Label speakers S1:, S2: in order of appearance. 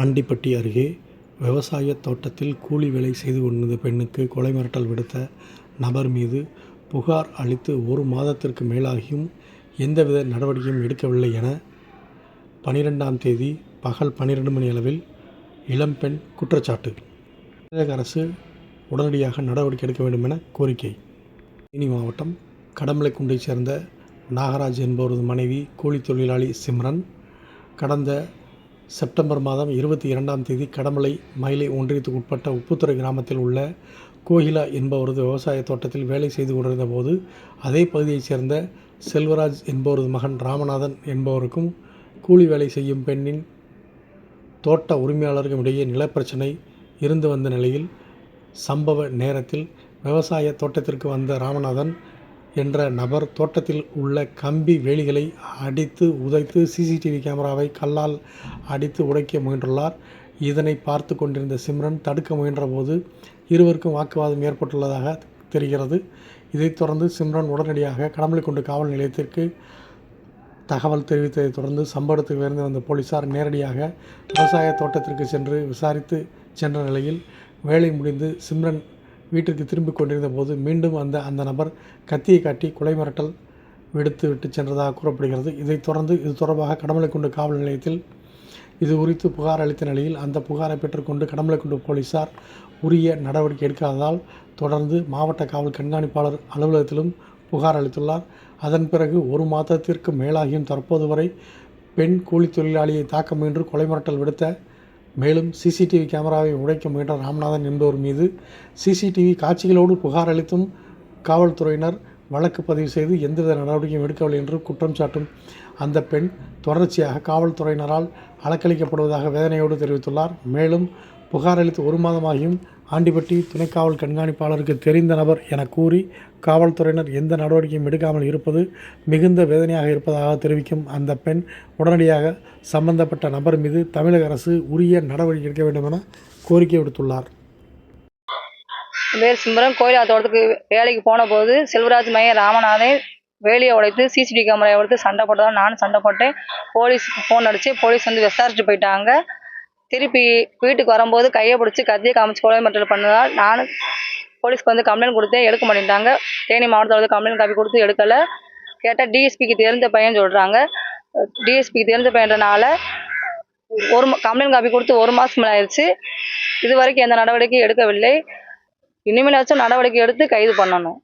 S1: ஆண்டிப்பட்டி அருகே விவசாய தோட்டத்தில் கூலி வேலை செய்து கொண்டிருந்த பெண்ணுக்கு கொலை மிரட்டல் விடுத்த நபர் மீது புகார் அளித்து ஒரு மாதத்திற்கு மேலாகியும் எந்தவித நடவடிக்கையும் எடுக்கவில்லை என பனிரெண்டாம் தேதி பகல் பன்னிரண்டு மணி அளவில் இளம்பெண் குற்றச்சாட்டு. தமிழக அரசு உடனடியாக நடவடிக்கை எடுக்க வேண்டும் என கோரிக்கை. தேனி மாவட்டம் கடமலைக்குண்டை சேர்ந்த நாகராஜ் என்பவரது மனைவி கூலி தொழிலாளி சிம்ரன் கடந்த செப்டம்பர் மாதம் இருபத்தி இரண்டாம் தேதி கடமலை மயிலை ஒன்றியத்துக்கு உட்பட்ட உப்புத்துறை கிராமத்தில் உள்ள கோகிலா என்பவரது விவசாய தோட்டத்தில் வேலை செய்து கொண்டிருந்த போது அதே பகுதியைச் சேர்ந்த செல்வராஜ் என்பவரது மகன் ராமநாதன் என்பவருக்கும் கூலி வேலை செய்யும் பெண்ணின் தோட்ட உரிமையாளருக்கும் இடையே நிலப்பிரச்சனை இருந்து வந்த நிலையில் சம்பவ நேரத்தில் விவசாய தோட்டத்திற்கு வந்த ராமநாதன் என்ற நபர் தோட்டத்தில் உள்ள கம்பி வேலிகளை அடித்து உதைத்து சிசிடிவி கேமராவை கல்லால் அடித்து உடைக்க முயன்றுள்ளார். இதனை பார்த்து கொண்டிருந்த சிம்ரன் தடுக்க முயன்றபோது இருவருக்கும் வாக்குவாதம் ஏற்பட்டுள்ளதாக தெரிகிறது. இதைத் தொடர்ந்து சிம்ரன் உடனடியாக கடமலைக்குண்டு காவல் நிலையத்திற்கு தகவல் தெரிவித்ததைத் தொடர்ந்து சம்பவத்துக்கு உயர்ந்து வந்த போலீசார் நேரடியாக விவசாய தோட்டத்திற்கு சென்று விசாரித்து சென்ற நிலையில் வேலை முடிந்து சிம்ரன் வீட்டிற்கு திரும்பிக் கொண்டிருந்த போது மீண்டும் வந்த அந்த நபர் கத்தியை காட்டி கொலை மிரட்டல் விடுத்து விட்டு சென்றதாக கூறப்படுகிறது. இதைத் தொடர்ந்து இது தொடர்பாக கடமலைக்குண்டு காவல் நிலையத்தில் இது குறித்து புகார் அளித்த நிலையில் அந்த புகாரை பெற்றுக்கொண்டு கடமலைக்குண்டு போலீசார் உரிய நடவடிக்கை எடுக்காததால் தொடர்ந்து மாவட்ட காவல் கண்காணிப்பாளர் அலுவலகத்திலும் புகார் அளித்துள்ளார். அதன் பிறகு ஒரு மாதத்திற்கு மேலாகியும் தற்போது வரை பெண் கூலி தொழிலாளியை தாக்க முயன்று கொலை மிரட்டல் விடுத்த மேலும் சிசிடிவி கேமராவை உடைக்க முயன்ற ராமநாதன் என்பவர் மீது சிசிடிவி காட்சிகளோடு புகார் அளித்தும் காவல்துறையினர் வழக்கு பதிவு செய்து எந்தவித நடவடிக்கையும் எடுக்கவில்லை என்று குற்றம் சாட்டும் அந்த பெண் தொடர்ச்சியாக காவல்துறையினரால் அலக்களிக்கப்படுவதாக வேதனையோடு தெரிவித்துள்ளார். மேலும் புகார் அளித்து ஒரு மாதமாகியும் ஆண்டிப்பட்டி துணை காவல் கண்காணிப்பாளருக்கு தெரிந்த நபர் என கூறி காவல்துறையினர் எந்த நடவடிக்கையும் எடுக்காமல் இருப்பது மிகுந்த வேதனையாக இருப்பதாக தெரிவிக்கும் அந்த பெண் உடனடியாக சம்பந்தப்பட்ட நபர் மீது தமிழக அரசு உரிய நடவடிக்கை எடுக்க வேண்டும் என கோரிக்கை விடுத்துள்ளார்.
S2: என் சிம்பரம் கோயிலா தோட்டத்துக்கு வேலைக்கு போன போது செல்வராஜ் மையன் ராமநாதன் வேலியை உடைத்து சிசிடிவி கேமராவை எடுத்து சண்டை போட்டதால் நானும் சண்டை போட்டேன். போலீஸுக்கு ஃபோன் அடித்து போலீஸ் வந்து விசாரிச்சுட்டு போயிட்டாங்க. திருப்பி வீட்டுக்கு வரும்போது கையை பிடிச்சி கத்தியை காமிச்சு கொலை மிரட்டல் பண்ணதால் நானும் போலீஸ்க்கு வந்து கம்ப்ளைண்ட் கொடுத்தேன் எடுக்க மாட்டேன்ட்டாங்க. தேனி மாவட்டத்தில் வந்து கம்ப்ளைண்ட் காப்பி கொடுத்து எடுக்கலை. கேட்டால் டிஎஸ்பிக்கு தெரிஞ்ச பையன் சொல்கிறாங்க டிஎஸ்பிக்கு தெரிஞ்ச பையன்றனால ஒரு கம்ப்ளைண்ட் காப்பி கொடுத்து ஒரு மாதம் மேலே ஆயிடுச்சு. இது வரைக்கும் எந்த நடவடிக்கையும் எடுக்கவில்லை. இனிமேலாச்சும் நடவடிக்கை எடுத்து கைது பண்ணணும்.